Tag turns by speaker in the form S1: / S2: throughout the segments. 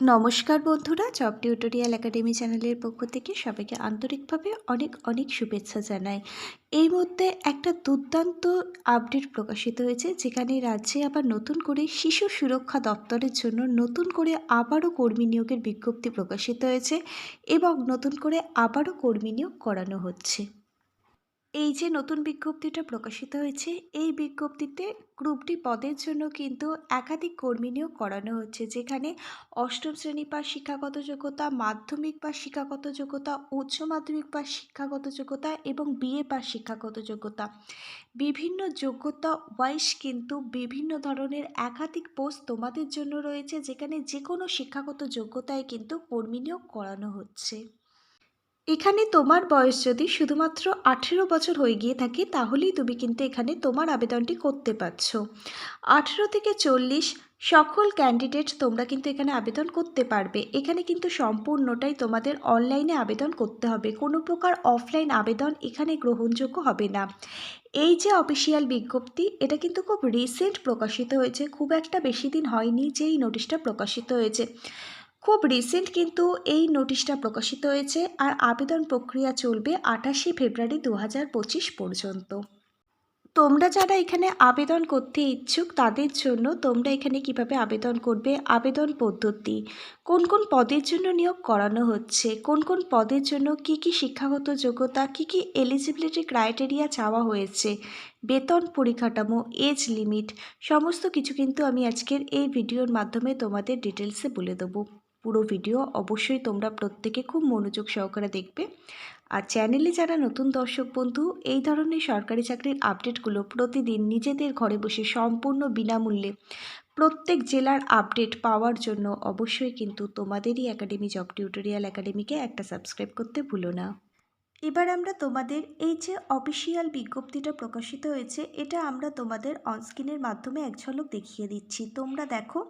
S1: নমস্কার বন্ধুরা, job tutorial academy চ্যানেলের পক্ষ থেকে সবাইকে আন্তরিকভাবে অনেক অনেক শুভেচ্ছা জানাই। এই মধ্যে একটা দুর্দান্ত আপডেট প্রকাশিত হয়েছে, যেখানে রাজ্যে আবার নতুন করে শিশু সুরক্ষা দপ্তরের জন্য নতুন করে আবারও কর্মী নিয়োগের বিজ্ঞপ্তি প্রকাশিত হয়েছে এবং নতুন করে আবারও কর্মী নিয়োগ করানো হচ্ছে। এই যে নতুন বিজ্ঞপ্তিটা প্রকাশিত হয়েছে, এই বিজ্ঞপ্তিতে গ্রুপ ডি পদের জন্য কিন্তু একাধিক কর্মী নিয়োগ করানো হচ্ছে, যেখানে অষ্টম শ্রেণি বা শিক্ষাগত যোগ্যতা, মাধ্যমিক বা শিক্ষাগত যোগ্যতা, উচ্চ মাধ্যমিক বা শিক্ষাগত যোগ্যতা এবং বিএ বা শিক্ষাগত যোগ্যতা। বিভিন্ন যোগ্যতা ওয়াইজ কিন্তু বিভিন্ন ধরনের একাধিক পোস্ট তোমাদের জন্য রয়েছে, যেখানে যে কোনো শিক্ষাগত যোগ্যতায় কিন্তু কর্মী নিয়োগ করানো হচ্ছে। এখানে তোমার বয়স যদি শুধুমাত্র আঠেরো বছর হয়ে গিয়ে থাকে, তাহলেই তুমি কিন্তু এখানে তোমার আবেদনটি করতে পারছ। আঠেরো থেকে চল্লিশ সকল ক্যান্ডিডেট তোমরা কিন্তু এখানে আবেদন করতে পারবে। এখানে কিন্তু সম্পূর্ণটাই তোমাদের অনলাইনে আবেদন করতে হবে। কোনো প্রকার অফলাইন আবেদন এখানে গ্রহণযোগ্য হবে না। এই যে অফিসিয়াল বিজ্ঞপ্তি, এটা কিন্তু খুব রিসেন্ট প্রকাশিত হয়েছে। খুব একটা বেশি দিন হয়নি যে এই নোটিশটা প্রকাশিত হয়েছে। খুব রিসেন্ট কিন্তু এই নোটিশটা প্রকাশিত হয়েছে আর আবেদন প্রক্রিয়া চলবে আঠাশে ফেব্রুয়ারি দু হাজার পঁচিশ পর্যন্ত। তোমরা যারা এখানে আবেদন করতে ইচ্ছুক তাদের জন্য তোমরা এখানে কীভাবে আবেদন করবে, আবেদন পদ্ধতি, কোন কোন পদের জন্য নিয়োগ করানো হচ্ছে, কোন কোন পদের জন্য কি কি শিক্ষাগত যোগ্যতা, কি কি এলিজিবিলিটি ক্রাইটেরিয়া চাওয়া হয়েছে, বেতন পরিকাঠামো এজ লিমিট সমস্ত কিছু কিন্তু আমি আজকের এই ভিডিওর মাধ্যমে তোমাদের ডিটেলসে বলে দেবো। পুরো ভিডিও অবশ্যই তোমরা প্রত্যেকে খুব মনোযোগ সহকারে দেখবে। আর চ্যানেলে যারা নতুন দর্শক বন্ধু, এই ধরনের সরকারি চাকরির আপডেটগুলো প্রতিদিন নিজেদের ঘরে বসে সম্পূর্ণ বিনামূল্যে প্রত্যেক জেলার আপডেট পাওয়ার জন্য অবশ্যই কিন্তু তোমাদেরই একাডেমি জব টিউটোরিয়াল একাডেমিকে একটা সাবস্ক্রাইব করতে ভুলো না। এবার আমরা তোমাদের এই যে অফিসিয়াল বিজ্ঞপ্তিটা প্রকাশিত হয়েছে, এটা আমরা তোমাদের অনস্ক্রিনের মাধ্যমে এক ঝলক দেখিয়ে দিচ্ছি। তোমরা দেখো,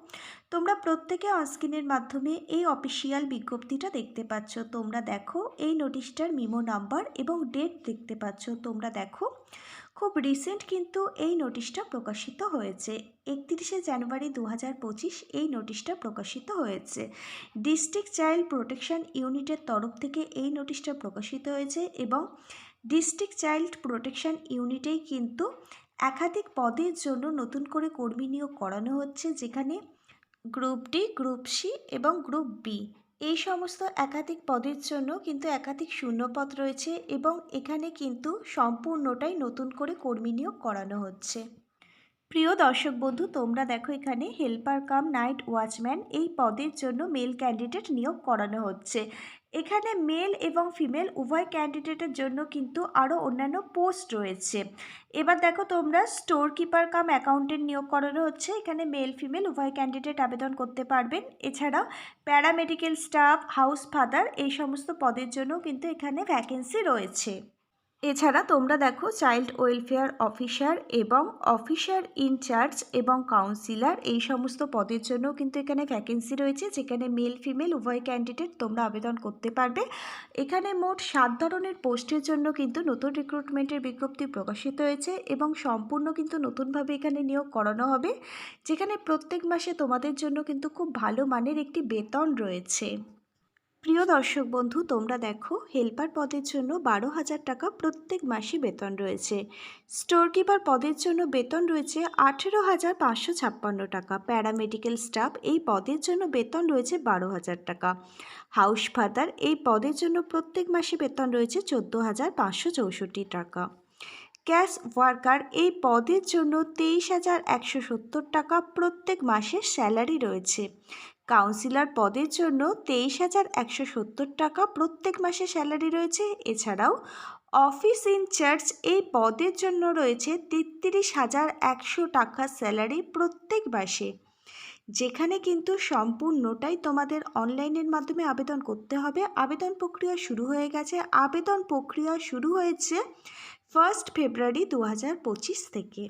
S1: তোমরা প্রত্যেকে অনস্ক্রিনের মাধ্যমে এই অফিসিয়াল বিজ্ঞপ্তিটা দেখতে পাচ্ছ। তোমরা দেখো, এই নোটিশটার মিমো নাম্বার এবং ডেট দেখতে পাচ্ছ। তোমরা দেখো খুব রিসেন্ট কিন্তু এই নোটিশটা প্রকাশিত হয়েছে। একত্রিশে জানুয়ারি দু হাজার পঁচিশ এই নোটিশটা প্রকাশিত হয়েছে। ডিস্ট্রিক্ট চাইল্ড প্রোটেকশন ইউনিটের তরফ থেকে এই নোটিশটা প্রকাশিত হয়েছে এবং ডিস্ট্রিক্ট চাইল্ড প্রোটেকশন ইউনিটেই কিন্তু একাধিক পদের জন্য নতুন করে কর্মী নিয়োগ করানো হচ্ছে, যেখানে গ্রুপ ডি গ্রুপ সি এবং গ্রুপ বি এই সমস্ত একাধিক পদের জন্য কিন্তু একাধিক শূন্যপদ রয়েছে এবং এখানে কিন্তু সম্পূর্ণটাই নতুন করে কর্মী নিয়োগ করানো হচ্ছে। প্রিয় দর্শক বন্ধু, তোমরা দেখো এখানে হেল্পার কাম নাইট ওয়াচম্যান এই পদের জন্য মেল ক্যান্ডিডেট নিয়োগ করানো হচ্ছে। এখানে মেল এবং ফিমেল উভয় ক্যান্ডিডেটের জন্য কিন্তু আরও অন্যান্য পোস্ট রয়েছে। এবার দেখো তোমরা স্টোর কিপার কাম অ্যাকাউন্টেন্ট নিয়োগ করানো হচ্ছে। এখানে মেল ফিমেল উভয় ক্যান্ডিডেট আবেদন করতে পারবেন। এছাড়াও প্যারামেডিক্যাল স্টাফ হাউস ফাদার এই সমস্ত পদের জন্য কিন্তু এখানে ভ্যাকেন্সি রয়েছে। এছাড়া তোমরা দেখো চাইল্ড ওয়েলফেয়ার অফিসার এবং অফিসার ইনচার্জ এবং কাউন্সিলর, এই সমস্ত পদের জন্য কিন্তু এখানে ভ্যাকেন্সি রয়েছে, যেখানে মেল ফিমেল উভয় ক্যান্ডিডেট তোমরা আবেদন করতে পারবে। এখানে মোট সাত ধরনের পোস্টের জন্য কিন্তু নতুন রিক্রুটমেন্টের বিজ্ঞপ্তি প্রকাশিত হয়েছে এবং সম্পূর্ণ কিন্তু নতুনভাবে এখানে নিয়োগ করানো হবে, যেখানে প্রত্যেক মাসে তোমাদের জন্য কিন্তু খুব ভালো মানের একটি বেতন রয়েছে। প্রিয় দর্শক বন্ধু, তোমরা দেখো, হেল্পার পদের জন্য বারো হাজার টাকা প্রত্যেক মাসে বেতন রয়েছে। স্টোর কিপার পদের জন্য বেতন রয়েছে আঠেরো হাজার পাঁচশো ছাপ্পান্ন টাকা। প্যারামেডিক্যাল স্টাফ এই পদের জন্য বেতন রয়েছে বারো হাজার টাকা। হাউস ফাদার এই পদের জন্য প্রত্যেক মাসে বেতন রয়েছে চোদ্দ হাজার পাঁচশো চৌষট্টি টাকা। ক্যাশ ওয়ার্কার এই পদের জন্য তেইশ হাজার একশো সত্তর টাকা প্রত্যেক মাসে স্যালারি রয়েছে। কাউন্সিলর পদের জন্য তেইশ হাজার একশো সত্তর টাকা প্রত্যেক মাসে স্যালারি রয়েছে। এছাড়াও অফিস ইনচার্জ এই পদের জন্য রয়েছে তেত্রিশ হাজার একশো টাকা স্যালারি প্রত্যেক মাসে। যেখানে কিন্তু সম্পূর্ণটাই তোমাদের অনলাইনের মাধ্যমে আবেদন করতে হবে। আবেদন প্রক্রিয়া শুরু হয়ে গেছে। আবেদন প্রক্রিয়া শুরু হয়েছে ফার্স্ট ফেব্রুয়ারি দু হাজার পঁচিশ থেকে।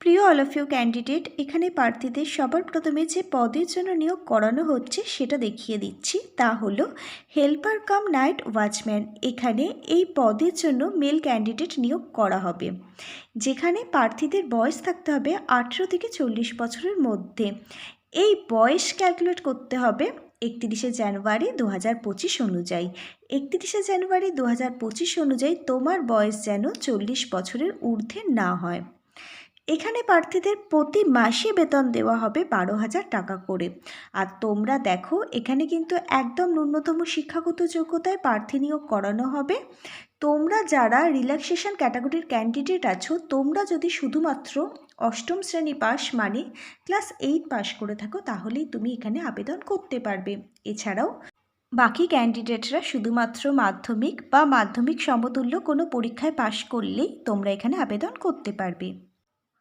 S1: প্রিয় অল অফ ইউ ক্যান্ডিডেট এখানে প্রার্থীদের সবার প্রথমে যে পদের জন্য নিয়োগ করানো হচ্ছে সেটা দেখিয়ে দিচ্ছি। তা হলো হেল্পার কাম নাইট ওয়াচম্যান এখানে এই পদের জন্য মেল ক্যান্ডিডেট নিয়োগ করা হবে, যেখানে প্রার্থীদের বয়স থাকতে হবে আঠেরো থেকে চল্লিশ বছরের মধ্যে। এই বয়স ক্যালকুলেট করতে হবে একত্রিশে জানুয়ারি দু হাজার পঁচিশ অনুযায়ী। একত্রিশে জানুয়ারি দু হাজার পঁচিশ অনুযায়ী তোমার বয়স যেন চল্লিশ বছরের ঊর্ধ্বে না হয়। এখানে প্রার্থীদের প্রতি মাসে বেতন দেওয়া হবে বারো হাজার টাকা করে। আর তোমরা দেখো, এখানে কিন্তু একদম ন্যূনতম শিক্ষাগত যোগ্যতায় প্রার্থী নিয়োগ করানো হবে। তোমরা যারা রিল্যাক্সেশন ক্যাটাগরির ক্যান্ডিডেট আছো, তোমরা যদি শুধুমাত্র অষ্টম শ্রেণি পাস মানে ক্লাস এইট পাস করে থাকো, তাহলেই তুমি এখানে আবেদন করতে পারবে। এছাড়াও, বাকি ক্যান্ডিডেটরা শুধুমাত্র মাধ্যমিক বা মাধ্যমিক সমতুল্য কোনো পরীক্ষায় পাশ করলেই তোমরা এখানে আবেদন করতে পারবে।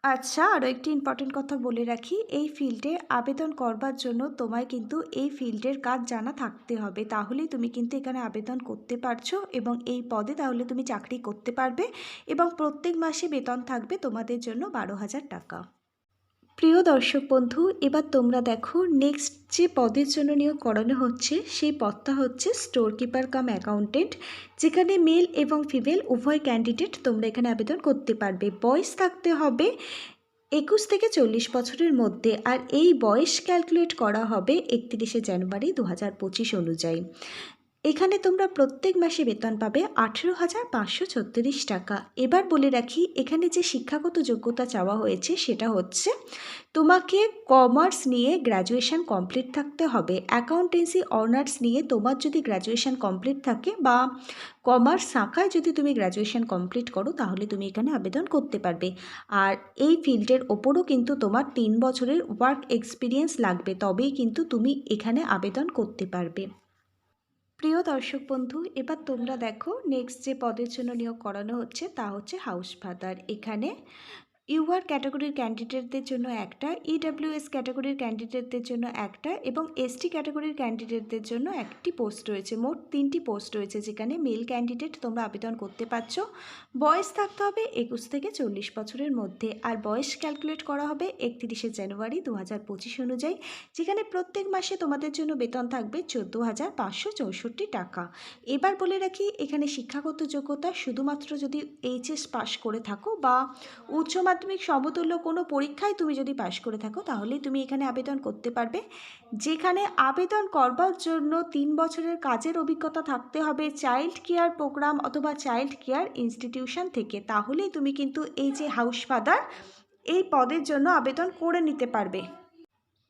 S1: আচ্ছা আরও একটি ইম্পর্টেন্ট কথা বলে রাখি। এই ফিল্ডে আবেদন করবার জন্য তোমায় কিন্তু এই ফিল্ডের কাজ জানা থাকতে হবে। তাহলেই তুমি কিন্তু এখানে আবেদন করতে পারছ এবং এই পদে তাহলে তুমি চাকরি করতে পারবে এবং প্রত্যেক মাসে বেতন থাকবে তোমাদের জন্য বারো হাজার টাকা। প্রিয় দর্শক বন্ধু, এবার তোমরা দেখো নেক্সট যে পদের জন্য নিয়োগ করানো হচ্ছে, সেই পদটা হচ্ছে স্টোর কিপার কাম অ্যাকাউন্টেন্ট যেখানে মেল এবং ফিমেল উভয় ক্যান্ডিডেট তোমরা এখানে আবেদন করতে পারবে। বয়স থাকতে হবে একুশ থেকে চল্লিশ বছরের মধ্যে আর এই বয়স ক্যালকুলেট করা হবে একত্রিশে জানুয়ারি দু হাজার পঁচিশ অনুযায়ী। এখানে তোমরা প্রত্যেক মাসে বেতন পাবে আঠেরো হাজার পাঁচশো ছত্রিশ টাকা। এবার বলে রাখি, এখানে যে শিক্ষাগত যোগ্যতা চাওয়া হয়েছে সেটা হচ্ছে তোমাকে কমার্স নিয়ে গ্র্যাজুয়েশন কমপ্লিট থাকতে হবে। অ্যাকাউন্টেন্সি, অনার্স নিয়ে তোমার যদি গ্র্যাজুয়েশন কমপ্লিট থাকে বা কমার্স শাখায় যদি তুমি গ্র্যাজুয়েশন কমপ্লিট করো, তাহলে তুমি এখানে আবেদন করতে পারবে। আর এই ফিল্ডের ওপরও কিন্তু তোমার তিন বছরের ওয়ার্ক এক্সপিরিয়েন্স লাগবে, তবেই কিন্তু তুমি এখানে আবেদন করতে পারবে। প্রিয় দর্শক বন্ধু, এবার তোমরা দেখো নেক্সট যে পদের জন্য নিয়োগ করানো হচ্ছে তা হচ্ছে হাউস ফাদার এখানে ইউআর ক্যাটাগরির ক্যান্ডিডেটদের জন্য একটা ইডাব্লিউএস ক্যাটাগরির ক্যান্ডিডেটদের জন্য একটা এবং এসটি ক্যাটাগরির ক্যান্ডিডেটদের জন্য একটি পোস্ট রয়েছে। মোট তিনটি পোস্ট রয়েছে যেখানে মেল ক্যান্ডিডেট তোমরা আবেদন করতে পারছ। বয়স থাকতে হবে একুশ থেকে চল্লিশ বছরের মধ্যে আর বয়স ক্যালকুলেট করা হবে একত্রিশে জানুয়ারি দু হাজার পঁচিশ অনুযায়ী, যেখানে প্রত্যেক মাসে তোমাদের জন্য বেতন থাকবে চোদ্দ হাজার পাঁচশো চৌষট্টি টাকা। এবার বলে রাখি, এখানে শিক্ষাগত যোগ্যতা শুধুমাত্র যদি এইচএস পাশ করে থাকো বা উচ্চ মাধ্যমিক সমতুল্য কোনো পরীক্ষায় তুমি যদি পাশ করে থাকো, তাহলেই তুমি এখানে আবেদন করতে পারবে। যেখানে আবেদন করবার জন্য তিন বছরের কাজের অভিজ্ঞতা থাকতে হবে চাইল্ড কেয়ার প্রোগ্রাম অথবা চাইল্ড কেয়ার ইনস্টিটিউশন থেকে। তাহলেই তুমি কিন্তু এই যে হাউস ফাদার এই পদের জন্য আবেদন করে নিতে পারবে।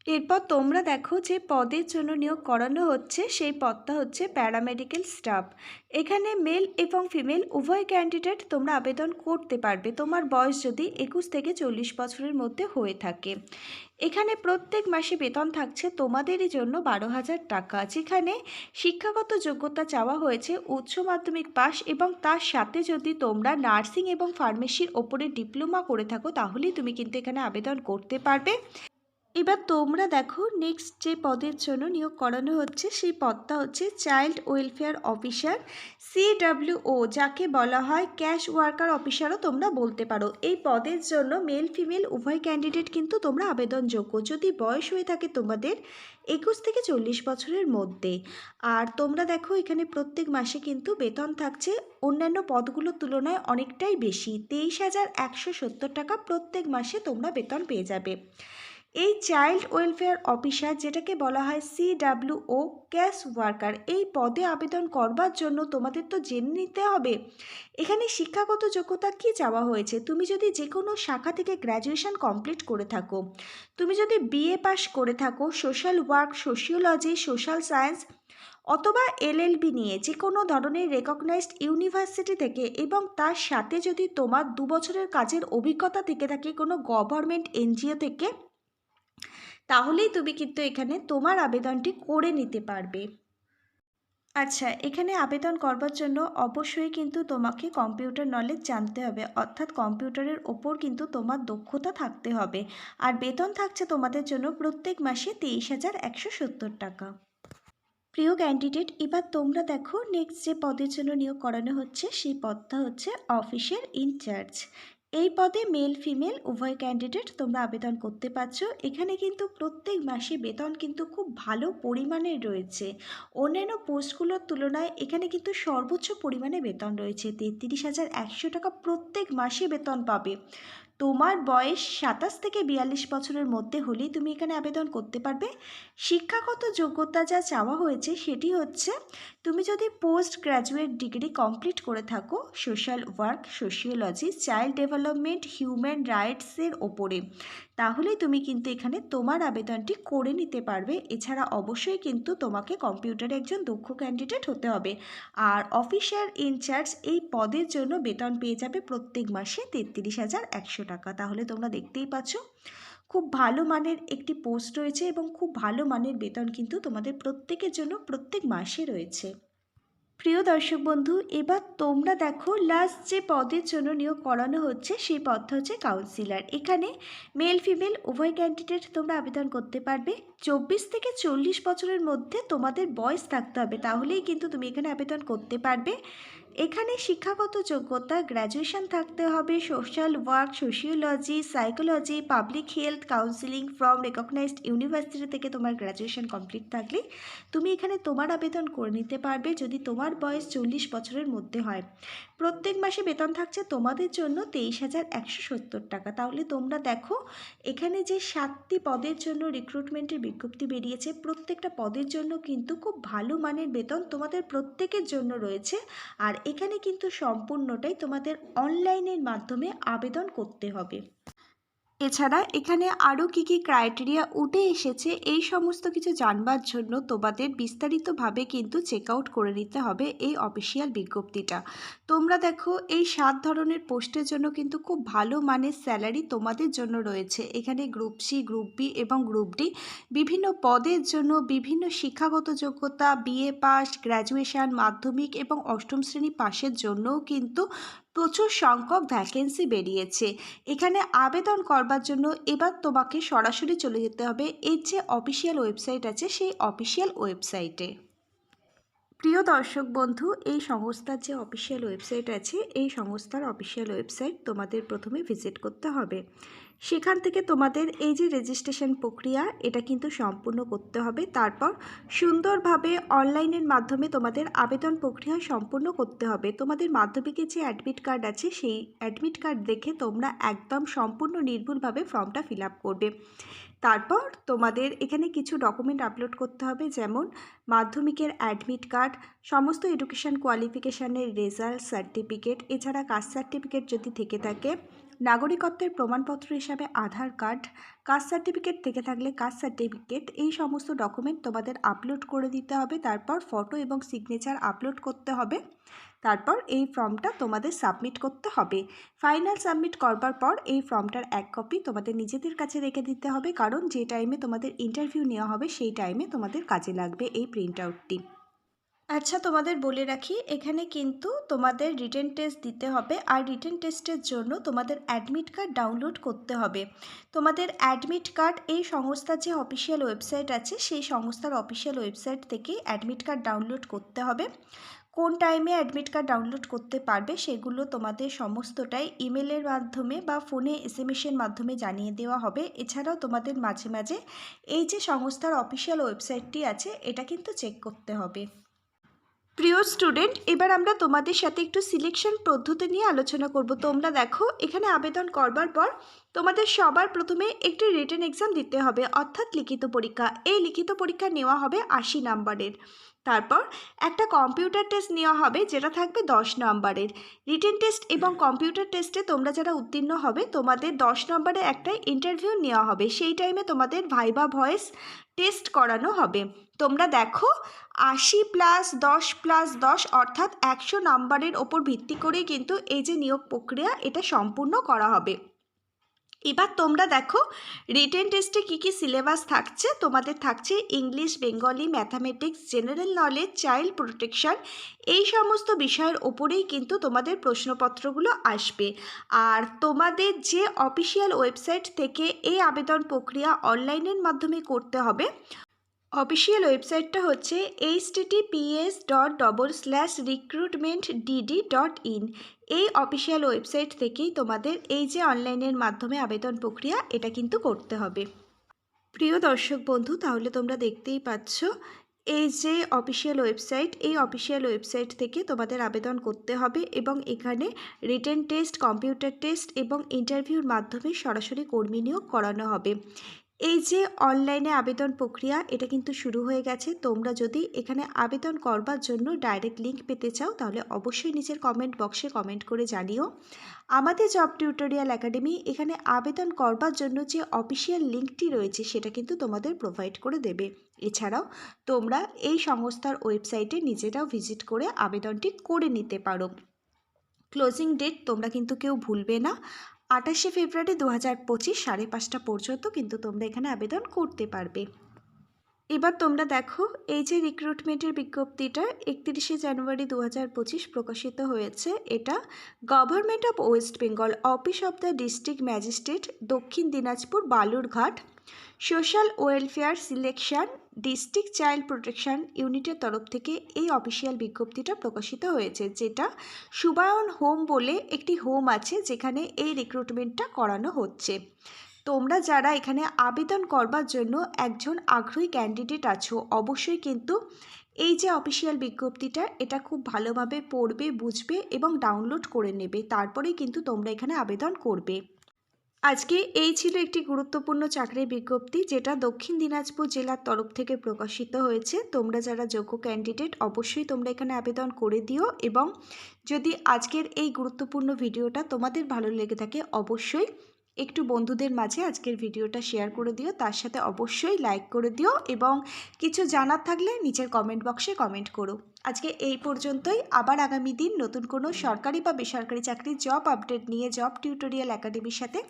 S1: এরপর তোমরা দেখো যে পদের জন্য নিয়োগ করানো হচ্ছে, সেই পদটা হচ্ছে প্যারামেডিক্যাল স্টাফ এখানে মেল এবং ফিমেল উভয় ক্যান্ডিডেট তোমরা আবেদন করতে পারবে। তোমার বয়স যদি একুশ থেকে চল্লিশ বছরের মধ্যে হয়ে থাকে। এখানে প্রত্যেক মাসে বেতন থাকছে তোমাদেরই জন্য বারো হাজার টাকা। যেখানে শিক্ষাগত যোগ্যতা চাওয়া হয়েছে, উচ্চ মাধ্যমিক পাস এবং তার সাথে যদি তোমরা নার্সিং এবং ফার্মেসির ওপরে ডিপ্লোমা করে থাকো, তাহলেই তুমি কিন্তু এখানে আবেদন করতে পারবে। এবার তোমরা দেখো নেক্সট যে পদের জন্য নিয়োগ করানো হচ্ছে, সেই পদটা হচ্ছে চাইল্ড ওয়েলফেয়ার অফিসার সিডাব্লিউও যাকে বলা হয় ক্যাশ ওয়ার্কার অফিসারও তোমরা বলতে পারো। এই পদের জন্য মেল ফিমেল উভয় ক্যান্ডিডেট কিন্তু তোমরা আবেদনযোগ্য। যদি বয়স হয়ে থাকে তোমাদের একুশ থেকে চল্লিশ বছরের মধ্যে। আর তোমরা দেখো এখানে প্রত্যেক মাসে কিন্তু বেতন থাকছে, অন্যান্য পদগুলোর তুলনায় অনেকটাই বেশি। তেইশ হাজার একশো সত্তর টাকা প্রত্যেক মাসে তোমরা বেতন পেয়ে যাবে। এই চাইল্ড ওয়েলফেয়ার অফিসার, যেটাকে বলা হয় সিডাব্লিউও ক্যাশ ওয়ার্কার, এই পদে আবেদন করবার জন্য তোমাদের তো জেনে নিতে হবে। এখানে শিক্ষাগত যোগ্যতা কী চাওয়া হয়েছে? তুমি যদি যে কোনো শাখা থেকে গ্র্যাজুয়েশন কমপ্লিট করে থাকো, তুমি যদি বিএ পাস করে থাকো, social work, sociology, social science অথবা এলএলবি নিয়ে যে কোনো ধরনের রেকগনাইজড ইউনিভার্সিটি থেকে এবং তার সাথে যদি তোমার দু বছরের কাজের অভিজ্ঞতা থেকে থাকে, কোনো গভর্নমেন্ট এনজিও থেকে তাহলেই তুমি কিন্তু এখানে তোমার আবেদনটি করে নিতে পারবে। আচ্ছা এখানে আবেদন করবার জন্য অবশ্যই কিন্তু তোমাকে কম্পিউটার নলেজ জানতে হবে। অর্থাৎ কম্পিউটারের ওপর কিন্তু তোমার দক্ষতা থাকতে হবে। আর বেতন থাকছে তোমাদের জন্য প্রত্যেক মাসে তেইশ হাজার একশো সত্তর টাকা। প্রিয় ক্যান্ডিডেট এবার তোমরা দেখো নেক্সট যে পদের জন্য নিয়োগ করানো হচ্ছে, সেই পদটা হচ্ছে অফিসের ইনচার্জ এই পদে মেল ফিমেল উভয় ক্যান্ডিডেট তোমরা আবেদন করতে পারছ। এখানে কিন্তু প্রত্যেক মাসে বেতন কিন্তু খুব ভালো পরিমাণে রয়েছে। অন্যান্য পোস্টগুলোর তুলনায় এখানে কিন্তু সর্বোচ্চ পরিমাণে বেতন রয়েছে। তেত্রিশ হাজার একশো টাকা প্রত্যেক মাসে বেতন পাবে। তোমার বয়স সাতাশ থেকে বিয়াল্লিশ বছরের মধ্যে হলেই তুমি এখানে আবেদন করতে পারবে। শিক্ষাগত যোগ্যতা যা চাওয়া হয়েছে সেটি হচ্ছে, তুমি যদি পোস্ট গ্র্যাজুয়েট ডিগ্রি কমপ্লিট করে থাকো, social work, sociology, child development, human রাইটসের ওপরে। তাহলেই তুমি কিন্তু এখানে তোমার আবেদনটি করে নিতে পারবে। এছাড়া অবশ্যই কিন্তু তোমাকে কম্পিউটারে একজন দক্ষ ক্যান্ডিডেট হতে হবে। আর অফিসার ইনচার্জ এই পদের জন্য বেতন পেয়ে যাবে প্রত্যেক মাসে তেত্রিশ হাজার একশো টাকা। তাহলে তোমরা দেখতেই পাচ্ছ, খুব ভালো মানের একটি পোস্ট রয়েছে এবং খুব ভালো মানের বেতন কিন্তু তোমাদের প্রত্যেকের জন্য প্রত্যেক মাসে রয়েছে। প্রিয় দর্শক বন্ধু, এবার তোমরা দেখো লাস্ট যে পদের জন্য নিয়োগ করানো হচ্ছে, সেই পদটা হচ্ছে কাউন্সিলার এখানে মেল ফিমেল উভয় ক্যান্ডিডেট তোমরা আবেদন করতে পারবে। চব্বিশ থেকে চল্লিশ বছরের মধ্যে তোমাদের বয়স থাকতে হবে, তাহলেই কিন্তু তুমি এখানে আবেদন করতে পারবে। এখানে শিক্ষাগত যোগ্যতা গ্র্যাজুয়েশন থাকতে হবে social work sociology psychology public health counselling from recognised university থেকে তোমার গ্র্যাজুয়েশন কমপ্লিট থাকলে তুমি এখানে তোমার আবেদন করে নিতে পারবে যদি তোমার বয়স চল্লিশ বছরের মধ্যে হয়। প্রত্যেক মাসে বেতন থাকছে তোমাদের জন্য তেইশ হাজার একশো সত্তর টাকা। তাহলে তোমরা দেখো, এখানে যে সাতটি পদের জন্য রিক্রুটমেন্টের বিজ্ঞপ্তি বেরিয়েছে, প্রত্যেকটা পদের জন্য কিন্তু খুব ভালো মানের বেতন তোমাদের প্রত্যেকের জন্য রয়েছে। আর এখানে কিন্তু সম্পূর্ণটাই তোমাদের অনলাইনের মাধ্যমে আবেদন করতে হবে। এছাড়া এখানে আরও কী কী ক্রাইটেরিয়া উঠে এসেছে, এই সমস্ত কিছু জানবার জন্য তোমাদের বিস্তারিতভাবে কিন্তু চেক আউট করে নিতে হবে এই অফিসিয়াল বিজ্ঞপ্তিটা। তোমরা দেখো, এই সাত ধরনের পোস্টের জন্য কিন্তু খুব ভালো মানের স্যালারি তোমাদের জন্য রয়েছে। এখানে গ্রুপ সি গ্রুপ বি এবং গ্রুপ ডি বিভিন্ন পদের জন্য বিভিন্ন শিক্ষাগত যোগ্যতা বিএ পাস গ্র্যাজুয়েশন মাধ্যমিক এবং অষ্টম শ্রেণি পাশের জন্যও কিন্তু প্রচুর সংখ্যক ভ্যাকেন্সি বেরিয়েছে। এখানে আবেদন করবার জন্য এবার তোমাকে সরাসরি চলে যেতে হবে। এর যে অফিসিয়াল ওয়েবসাইট আছে, সেই অফিসিয়াল ওয়েবসাইটে প্রিয় দর্শক বন্ধু, এই সংস্থার যে অফিসিয়াল ওয়েবসাইট আছে, এই সংস্থার অফিসিয়াল ওয়েবসাইট তোমাদের প্রথমে ভিজিট করতে হবে। সেখান থেকে তোমাদের এই যে রেজিস্ট্রেশন প্রক্রিয়া, এটা কিন্তু সম্পূর্ণ করতে হবে। তারপর সুন্দরভাবে অনলাইনের মাধ্যমে তোমাদের আবেদন প্রক্রিয়া সম্পূর্ণ করতে হবে। তোমাদের মাধ্যমিকে যে অ্যাডমিট কার্ড আছে, সেই অ্যাডমিট কার্ড দেখে তোমরা একদম সম্পূর্ণ নির্ভুলভাবে ফর্মটা ফিল করবে। তারপর তোমাদের এখানে কিছু ডকুমেন্ট আপলোড করতে হবে, যেমন মাধ্যমিকের অ্যাডমিট কার্ড সমস্ত এডুকেশান কোয়ালিফিকেশানের রেজাল্ট সার্টিফিকেট এছাড়া কাস্ট সার্টিফিকেট যদি থেকে থাকে, নাগরিকত্বের প্রমাণপত্র হিসাবে আধার কার্ড কাস্ট সার্টিফিকেট থেকে থাকলে কাস্ট সার্টিফিকেট এই সমস্ত ডকুমেন্ট তোমাদের আপলোড করে দিতে হবে, তারপর ফটো এবং সিগনেচার আপলোড করতে হবে। তারপর এই ফর্মটা তোমাদের সাবমিট করতে হবে। ফাইনাল সাবমিট করবার পর এই ফর্মটার এক কপি তোমাদের নিজেদের কাছে রেখে দিতে হবে, কারণ যে টাইমে তোমাদের ইন্টারভিউ নেওয়া হবে সেই টাইমে তোমাদের কাজে লাগবে এই প্রিন্ট আউটটি। আচ্ছা তোমাদের বলে রাখি, এখানে কিন্তু তোমাদের রিটেন টেস্ট দিতে হবে আর রিটেন টেস্টের জন্য তোমাদের অ্যাডমিট কার্ড ডাউনলোড করতে হবে। তোমাদের অ্যাডমিট কার্ড এই সংস্থার যে অফিসিয়াল ওয়েবসাইট আছে, সেই সংস্থার অফিসিয়াল ওয়েবসাইট থেকে অ্যাডমিট কার্ড ডাউনলোড করতে হবে। কোন টাইমে অ্যাডমিট কার্ড ডাউনলোড করতে পারবে সেগুলো তোমাদের সমস্তটাই ইমেলের মাধ্যমে বা ফোনে এস এম এসের মাধ্যমে জানিয়ে দেওয়া হবে। এছাড়াও তোমাদের মাঝে মাঝে এই যে সংস্থার অফিসিয়াল ওয়েবসাইটটি আছে, এটা কিন্তু চেক করতে হবে। প্রিয় স্টুডেন্ট এবার আমরা তোমাদের সাথে একটু সিলেকশন পদ্ধতি নিয়ে আলোচনা করব। তোমরা দেখো, এখানে আবেদন করবার পর তোমাদের সবার প্রথমে একটি রিটেন এক্সাম দিতে হবে, অর্থাৎ লিখিত পরীক্ষা। এই লিখিত পরীক্ষা নেওয়া হবে আশি নাম্বারের তারপর একটা কম্পিউটার টেস্ট নেওয়া হবে যেটা থাকবে দশ নম্বরের। রিটেন টেস্ট এবং কম্পিউটার টেস্টে তোমরা যারা উত্তীর্ণ হবে, তোমাদের দশ নম্বরে একটা ইন্টারভিউ নেওয়া হবে। সেই টাইমে তোমাদের ভাইবা ভয়েস টেস্ট করানো হবে। তোমরা দেখো, আশি প্লাস দশ প্লাস দশ অর্থাৎ একশো নাম্বারের ওপর ভিত্তি করেই কিন্তু এই যে নিয়োগ প্রক্রিয়া, এটা সম্পূর্ণ করা হবে। এবার তোমরা দেখো রিটেন টেস্টে কী কী সিলেবাস থাকছে? তোমাদের থাকছে English Bengali mathematics general knowledge child protection এই সমস্ত বিষয়ের ওপরেই কিন্তু তোমাদের প্রশ্নপত্রগুলো আসবে। আর তোমাদের যে অফিসিয়াল ওয়েবসাইট থেকে এই আবেদন প্রক্রিয়া অনলাইনের মাধ্যমে করতে হবে অফিসিয়াল ওয়েবসাইটটা হচ্ছে HTTPS dot double slash recruitment DD dot in এই অফিসিয়াল ওয়েবসাইট থেকেই তোমাদের এই যে অনলাইনের মাধ্যমে আবেদন প্রক্রিয়া, এটা কিন্তু করতে হবে। প্রিয় দর্শক বন্ধু, তাহলে তোমরা দেখতেই পাচ্ছ, এই যে অফিসিয়াল ওয়েবসাইট, এই অফিসিয়াল ওয়েবসাইট থেকে তোমাদের আবেদন করতে হবে এবং এখানে রিটেন টেস্ট, কম্পিউটার টেস্ট এবং ইন্টারভিউর মাধ্যমে সরাসরি কর্মী নিয়োগ করানো হবে। এই যে অনলাইনে আবেদন প্রক্রিয়া, এটা কিন্তু শুরু হয়ে গেছে। তোমরা যদি এখানে আবেদন করবার জন্য ডাইরেক্ট লিঙ্ক পেতে চাও, তাহলে অবশ্যই নিচের কমেন্ট বক্সে কমেন্ট করে জানিও। আমাদের জব টিউটোরিয়াল একাডেমি, এখানে আবেদন করবার জন্য যে অফিসিয়াল লিঙ্কটি রয়েছে, সেটা কিন্তু তোমাদের প্রোভাইড করে দেবে। এছাড়াও, তোমরা এই সংস্থার ওয়েবসাইটে নিজেরাও ভিজিট করে আবেদনটি করে নিতে পারো। ক্লোজিং ডেট তোমরা কিন্তু কেউ ভুলবে না। আঠাশে ফেব্রুয়ারি দু হাজার পঁচিশ সাড়ে পাঁচটা পর্যন্ত কিন্তু তোমরা এখানে আবেদন করতে পারবে। এবার তোমরা দেখো, এই যে রিক্রুটমেন্টের বিজ্ঞপ্তিটা একত্রিশে জানুয়ারি দু হাজার পঁচিশ প্রকাশিত হয়েছে। এটা government of West Bengal office of the district magistrate Dakshin Dinajpur, Balurghat. Social welfare selection district child protection ইউনিটের তরফ থেকে এই অফিসিয়াল বিজ্ঞপ্তিটা প্রকাশিত হয়েছে, যেটা সুবায়ন হোম বলে একটি হোম আছে যেখানে এই রিক্রুটমেন্টটা করানো হচ্ছে। তোমরা যারা এখানে আবেদন করবার জন্য একজন আগ্রহী ক্যান্ডিডেট আছো, অবশ্যই কিন্তু এই যে অফিসিয়াল বিজ্ঞপ্তিটা, এটা খুব ভালোভাবে পড়বে, বুঝবে এবং ডাউনলোড করে নেবে। তারপরেই কিন্তু তোমরা এখানে আবেদন করবে। আজকে এই ছিল একটি গুরুত্বপূর্ণ চাকরির বিজ্ঞপ্তি, যেটা দক্ষিণ দিনাজপুর জেলার তরফ থেকে প্রকাশিত হয়েছে। তোমরা যারা যোগ্য ক্যান্ডিডেট অবশ্যই তোমরা এখানে আবেদন করে দিও এবং যদি আজকের এই গুরুত্বপূর্ণ ভিডিওটা তোমাদের ভালো লেগে থাকে, অবশ্যই একটু বন্ধুদের মাঝে আজকের ভিডিওটা শেয়ার করে দিও। তার সাথে অবশ্যই লাইক করে দিও এবং কিছু জানার থাকলে নিচের কমেন্ট বক্সে কমেন্ট করো। আজকে এই পর্যন্তই। আবার আগামী দিন নতুন কোনো সরকারি বা বেসরকারি চাকরির জব আপডেট নিয়ে জব টিউটোরিয়াল একাডেমির সাথে।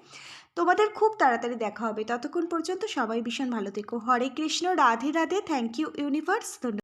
S1: তোমাদের খুব তাড়াতাড়ি দেখা হবে। ততক্ষণ পর্যন্ত সবাই ভীষণ ভালো থেকো। Hare Krishna, Radhe Radhe. Thank you universe ধন্যবাদ।